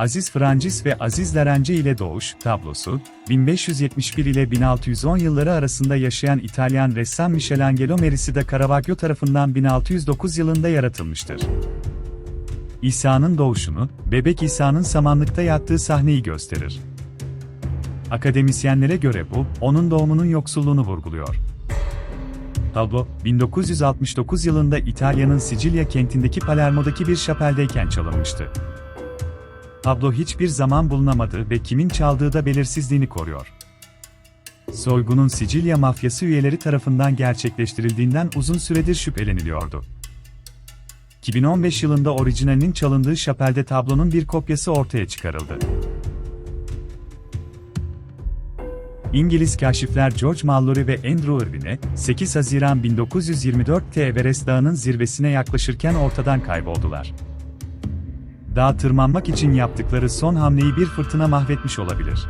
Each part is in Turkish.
Aziz Francis ve Aziz Larenci ile Doğuş tablosu, 1571 ile 1610 yılları arasında yaşayan İtalyan ressam Michelangelo Merisi de Caravaggio tarafından 1609 yılında yaratılmıştır. İsa'nın doğuşunu, bebek İsa'nın samanlıkta yattığı sahneyi gösterir. Akademisyenlere göre bu, onun doğumunun yoksulluğunu vurguluyor. Tablo, 1969 yılında İtalya'nın Sicilya kentindeki Palermo'daki bir şapeldeyken çalınmıştı. Tablo hiçbir zaman bulunamadı ve kimin çaldığı da belirsizliğini koruyor. Soygunun Sicilya mafyası üyeleri tarafından gerçekleştirildiğinden uzun süredir şüpheleniliyordu. 2015 yılında orijinalinin çalındığı şapelde tablonun bir kopyası ortaya çıkarıldı. İngiliz kaşifler George Mallory ve Andrew Irwin'e 8 Haziran 1924'te Everest Dağı'nın zirvesine yaklaşırken ortadan kayboldular. Dağa tırmanmak için yaptıkları son hamleyi bir fırtına mahvetmiş olabilir.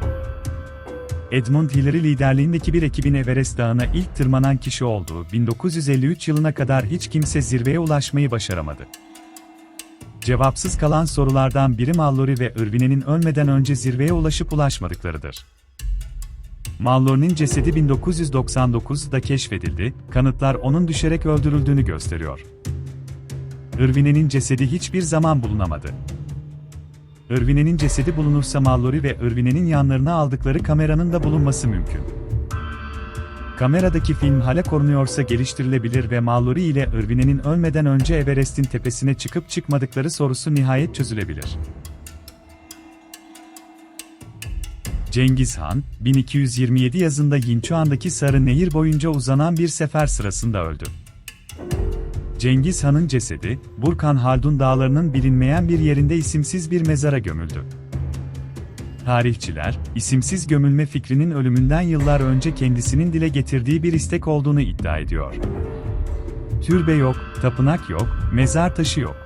Edmund Hillary liderliğindeki bir ekibin Everest Dağı'na ilk tırmanan kişi olduğu 1953 yılına kadar hiç kimse zirveye ulaşmayı başaramadı. Cevapsız kalan sorulardan biri Mallory ve Irwine'nin ölmeden önce zirveye ulaşıp ulaşmadıklarıdır. Mallory'nin cesedi 1999'da keşfedildi, kanıtlar onun düşerek öldürüldüğünü gösteriyor. Irwine'nin cesedi hiçbir zaman bulunamadı. Irwine'nin cesedi bulunursa Mallory ve Irwine'nin yanlarına aldıkları kameranın da bulunması mümkün. Kameradaki film hala korunuyorsa geliştirilebilir ve Mallory ile Irwine'nin ölmeden önce Everest'in tepesine çıkıp çıkmadıkları sorusu nihayet çözülebilir. Cengiz Han, 1227 yazında Yinchuan'daki Sarı Nehir boyunca uzanan bir sefer sırasında öldü. Cengiz Han'ın cesedi, Burkan Haldun dağlarının bilinmeyen bir yerinde isimsiz bir mezara gömüldü. Tarihçiler, isimsiz gömülme fikrinin ölümünden yıllar önce kendisinin dile getirdiği bir istek olduğunu iddia ediyor. Türbe yok, tapınak yok, mezar taşı yok.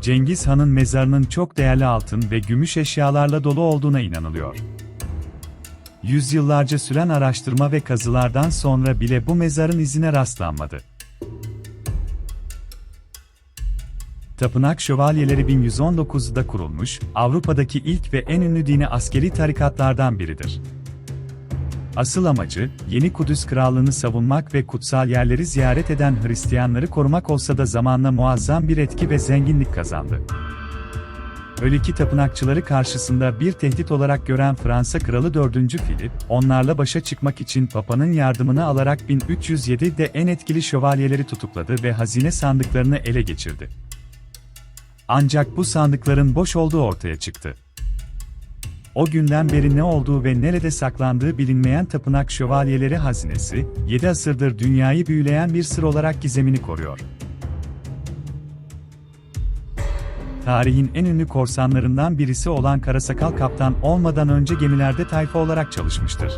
Cengiz Han'ın mezarının çok değerli altın ve gümüş eşyalarla dolu olduğuna inanılıyor. Yüzyıllarca süren araştırma ve kazılardan sonra bile bu mezarın izine rastlanmadı. Tapınak Şövalyeleri 1119'da kurulmuş, Avrupa'daki ilk ve en ünlü dini askeri tarikatlardan biridir. Asıl amacı, yeni Kudüs Krallığını savunmak ve kutsal yerleri ziyaret eden Hristiyanları korumak olsa da zamanla muazzam bir etki ve zenginlik kazandı. Öyle ki tapınakçıları karşısında bir tehdit olarak gören Fransa Kralı 4. Filip, onlarla başa çıkmak için Papa'nın yardımını alarak 1307'de en etkili şövalyeleri tutukladı ve hazine sandıklarını ele geçirdi. Ancak bu sandıkların boş olduğu ortaya çıktı. O günden beri ne olduğu ve nerede saklandığı bilinmeyen tapınak şövalyeleri hazinesi, 7 asırdır dünyayı büyüleyen bir sır olarak gizemini koruyor. Tarihin en ünlü korsanlarından birisi olan Karasakal Kaptan olmadan önce gemilerde tayfa olarak çalışmıştır.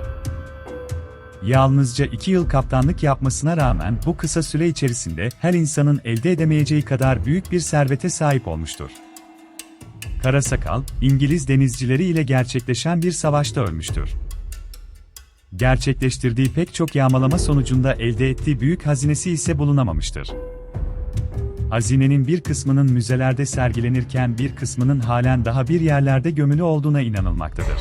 Yalnızca 2 yıl kaptanlık yapmasına rağmen bu kısa süre içerisinde her insanın elde edemeyeceği kadar büyük bir servete sahip olmuştur. Karasakal, İngiliz denizcileri ile gerçekleşen bir savaşta ölmüştür. Gerçekleştirdiği pek çok yağmalama sonucunda elde ettiği büyük hazinesi ise bulunamamıştır. Hazinenin bir kısmının müzelerde sergilenirken bir kısmının halen daha bir yerlerde gömülü olduğuna inanılmaktadır.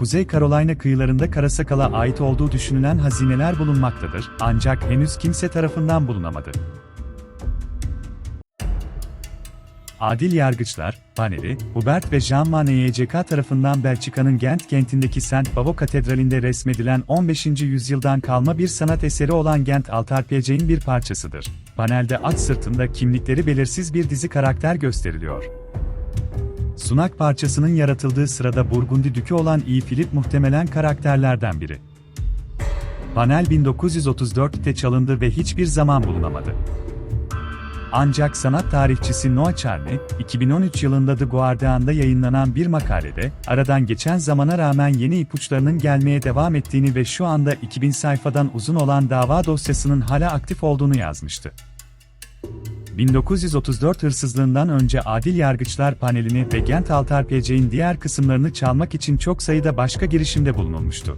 Kuzey Carolina kıyılarında Karasakal'a ait olduğu düşünülen hazineler bulunmaktadır, ancak henüz kimse tarafından bulunamadı. Adil Yargıçlar, paneli, Hubert ve Jean Manet tarafından Belçika'nın Gent kentindeki Saint Bavo Katedrali'nde resmedilen 15. yüzyıldan kalma bir sanat eseri olan Gent Altarpeceğin bir parçasıdır. Panelde at sırtında kimlikleri belirsiz bir dizi karakter gösteriliyor. Sunak parçasının yaratıldığı sırada Burgundi Dükü olan İyi Philip muhtemelen karakterlerden biri. Panel 1934'te çalındı ve hiçbir zaman bulunamadı. Ancak sanat tarihçisi Noah Charney, 2013 yılında The Guardian'da yayınlanan bir makalede, aradan geçen zamana rağmen yeni ipuçlarının gelmeye devam ettiğini ve şu anda 2000 sayfadan uzun olan dava dosyasının hala aktif olduğunu yazmıştı. 1934 hırsızlığından önce Adil Yargıçlar panelini ve Gent Altarpeceğin diğer kısımlarını çalmak için çok sayıda başka girişimde bulunulmuştu.